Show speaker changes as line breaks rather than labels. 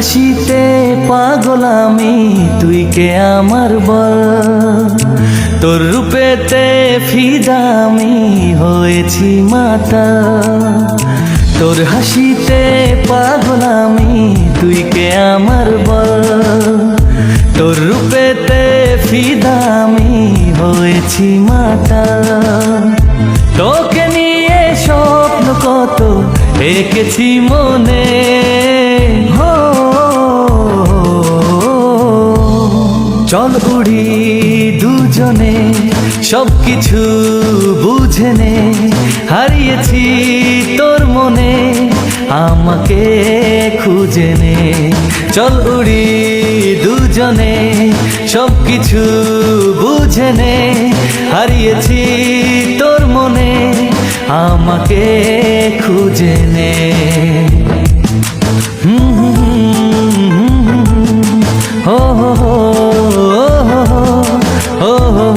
হাসিতে পাগল আমি তুই কে আমার বল। তোর রূপেতে ফিদা আমি হয়েছি মাতা। তোর হাসিতে পাগল আমি তুই কে আমার বল। তোর রূপেতে ফিদা আমি হয়েছি মাতা। তোকে নিয়ে স্বপ্ন কত, এঁকেছি মনে। চল উড়ি দুজনে সব কিছু বুঝে নে, হারিয়েছি তোর মনে, আমাকে খুঁজে নে। চল উড়ি দুজনে সব কিছু বুঝে নে, হারিয়েছি তোর মনে, আমাকে খুঁজে নে। oh. oh